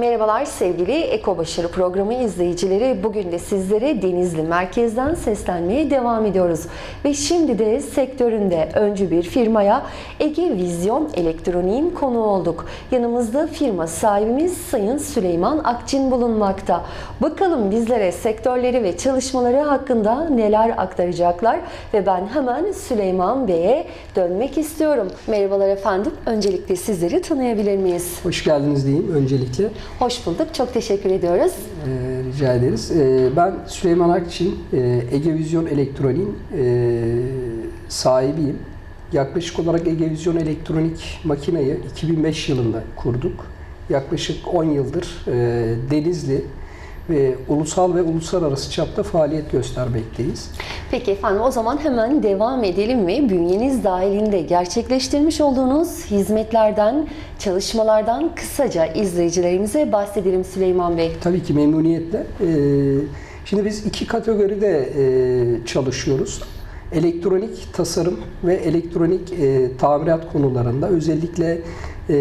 Merhabalar sevgili Eko Başarı Programı izleyicileri. Bugün de sizlere Denizli merkezden seslenmeye devam ediyoruz. Ve şimdi de sektöründe öncü bir firmaya Ege Vizyon Elektronik'in konu olduk. Yanımızda firma sahibimiz Sayın Süleyman Akçin bulunmakta. Bakalım bizlere sektörleri ve çalışmaları hakkında neler aktaracaklar ve ben hemen Süleyman Bey'e dönmek istiyorum. Merhabalar efendim. Öncelikle sizleri tanıyabilir miyiz? Hoş geldiniz diyeyim öncelikle. Hoş bulduk. Çok teşekkür ediyoruz. Ee, rica ederiz. Ee, ben Süleyman Akçin, e, Ege Vizyon Elektronik'in e, sahibiyim. Yaklaşık olarak Ege Vizyon Elektronik makineyi 2005 yılında kurduk. Yaklaşık 10 yıldır e, Denizli ve ulusal ve uluslararası çapta faaliyet göstermekteyiz. Peki efendim o zaman hemen devam edelim ve bünyeniz dahilinde gerçekleştirmiş olduğunuz hizmetlerden, çalışmalardan kısaca izleyicilerimize bahsedelim Süleyman Bey. Tabii ki memnuniyetle. Ee, Şimdi biz iki kategoride e, çalışıyoruz. Elektronik tasarım ve elektronik e, tamirat konularında özellikle e,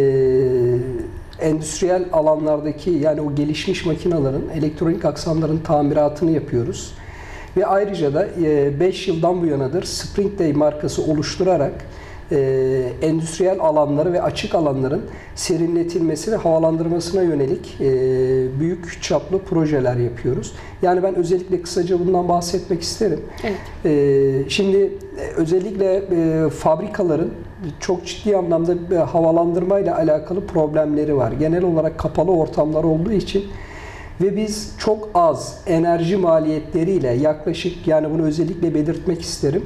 endüstriyel alanlardaki yani o gelişmiş makinelerin elektronik aksamların tamiratını yapıyoruz. Ve ayrıca da 5 yıldan bu yanadır Spring Day markası oluşturarak e, endüstriyel alanları ve açık alanların serinletilmesi ve havalandırmasına yönelik e, büyük çaplı projeler yapıyoruz. Yani ben özellikle kısaca bundan bahsetmek isterim. Evet. E, şimdi e, özellikle e, fabrikaların çok ciddi anlamda e, havalandırma ile alakalı problemleri var. Genel olarak kapalı ortamlar olduğu için ve biz çok az enerji maliyetleriyle yaklaşık yani bunu özellikle belirtmek isterim.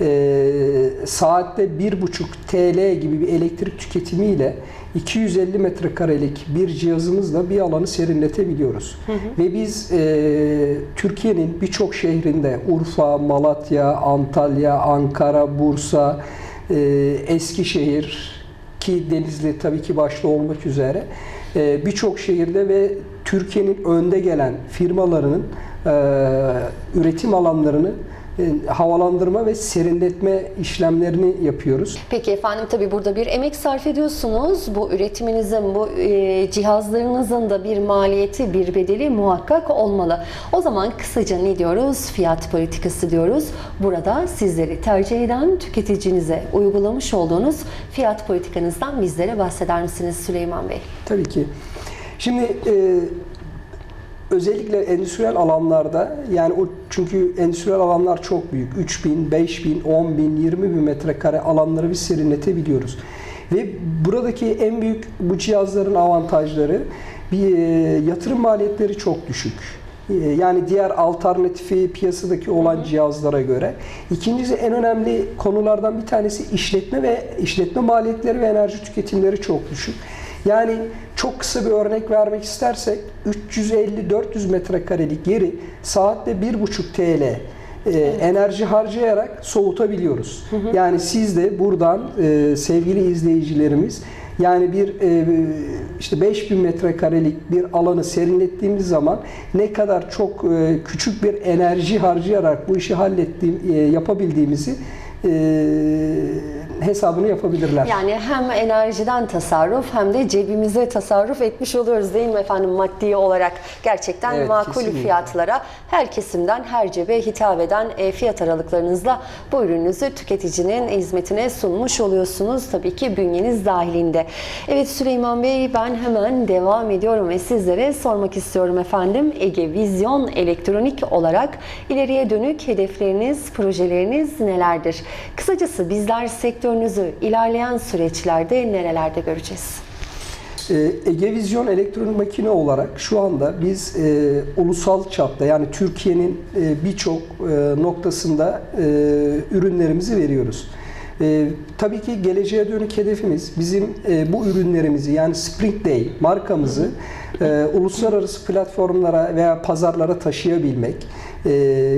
Ee, saatte 1,5 TL gibi bir elektrik tüketimiyle 250 metrekarelik bir cihazımızla bir alanı serinletebiliyoruz. Ve biz e, Türkiye'nin birçok şehrinde Urfa, Malatya, Antalya, Ankara, Bursa, e, Eskişehir ki Denizli tabii ki başta olmak üzere e, birçok şehirde ve Türkiye'nin önde gelen firmalarının e, üretim alanlarını e, havalandırma ve serinletme işlemlerini yapıyoruz. Peki efendim tabii burada bir emek sarf ediyorsunuz. Bu üretiminizin, bu e, cihazlarınızın da bir maliyeti, bir bedeli muhakkak olmalı. O zaman kısaca ne diyoruz? Fiyat politikası diyoruz. Burada sizleri tercih eden tüketicinize uygulamış olduğunuz fiyat politikanızdan bizlere bahseder misiniz Süleyman Bey? Tabii ki. Şimdi e, özellikle endüstriyel alanlarda yani o çünkü endüstriyel alanlar çok büyük. 3000, 5000, 10000, 20000 metrekare alanları biz serinletebiliyoruz. Ve buradaki en büyük bu cihazların avantajları bir e, yatırım maliyetleri çok düşük. E, Yani diğer alternatifi piyasadaki olan cihazlara göre. İkincisi en önemli konulardan bir tanesi işletme ve işletme maliyetleri ve enerji tüketimleri çok düşük. Yani çok kısa bir örnek vermek istersek 350-400 metrekarelik yeri saatte 1,5 TL e, enerji harcayarak soğutabiliyoruz. Yani siz de buradan e, sevgili izleyicilerimiz yani bir e, işte 5000 metrekarelik bir alanı serinlettiğimiz zaman ne kadar çok e, küçük bir enerji harcayarak bu işi hallettiğim e, yapabildiğimizi e, hesabını yapabilirler. Yani hem enerjiden tasarruf hem de cebimize tasarruf etmiş oluyoruz değil mi efendim maddi olarak? Gerçekten Evet, makul kesinlikle. fiyatlara her kesimden her cebe hitap eden e, fiyat aralıklarınızla bu ürününüzü tüketicinin hizmetine sunmuş oluyorsunuz. Tabii ki bünyeniz dahilinde. Evet Süleyman Bey ben hemen devam ediyorum ve sizlere sormak istiyorum efendim. Ege Vizyon Elektronik olarak ileriye dönük hedefleriniz, projeleriniz nelerdir? Kısacası bizler sektörünüzü ilerleyen süreçlerde nerelerde göreceğiz? Ee, Ege Vizyon elektronik makine olarak şu anda biz e, ulusal çapta yani Türkiye'nin e, birçok e, noktasında e, ürünlerimizi veriyoruz. E, tabii ki geleceğe dönük hedefimiz bizim e, bu ürünlerimizi yani Spring Day markamızı e, uluslararası platformlara veya pazarlara taşıyabilmek e,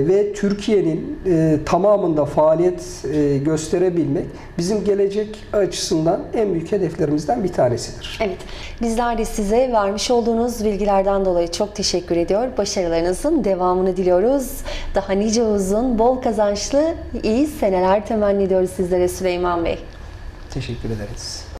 ve Türkiye'nin e, tamamında faaliyet e, gösterebilmek bizim gelecek açısından en büyük hedeflerimizden bir tanesidir. Evet, bizler de size vermiş olduğunuz bilgilerden dolayı çok teşekkür ediyor. Başarılarınızın devamını diliyoruz. Daha nice uzun, bol kazançlı, iyi seneler temenni ediyoruz sizlere Süleyman Bey. Teşekkür ederiz.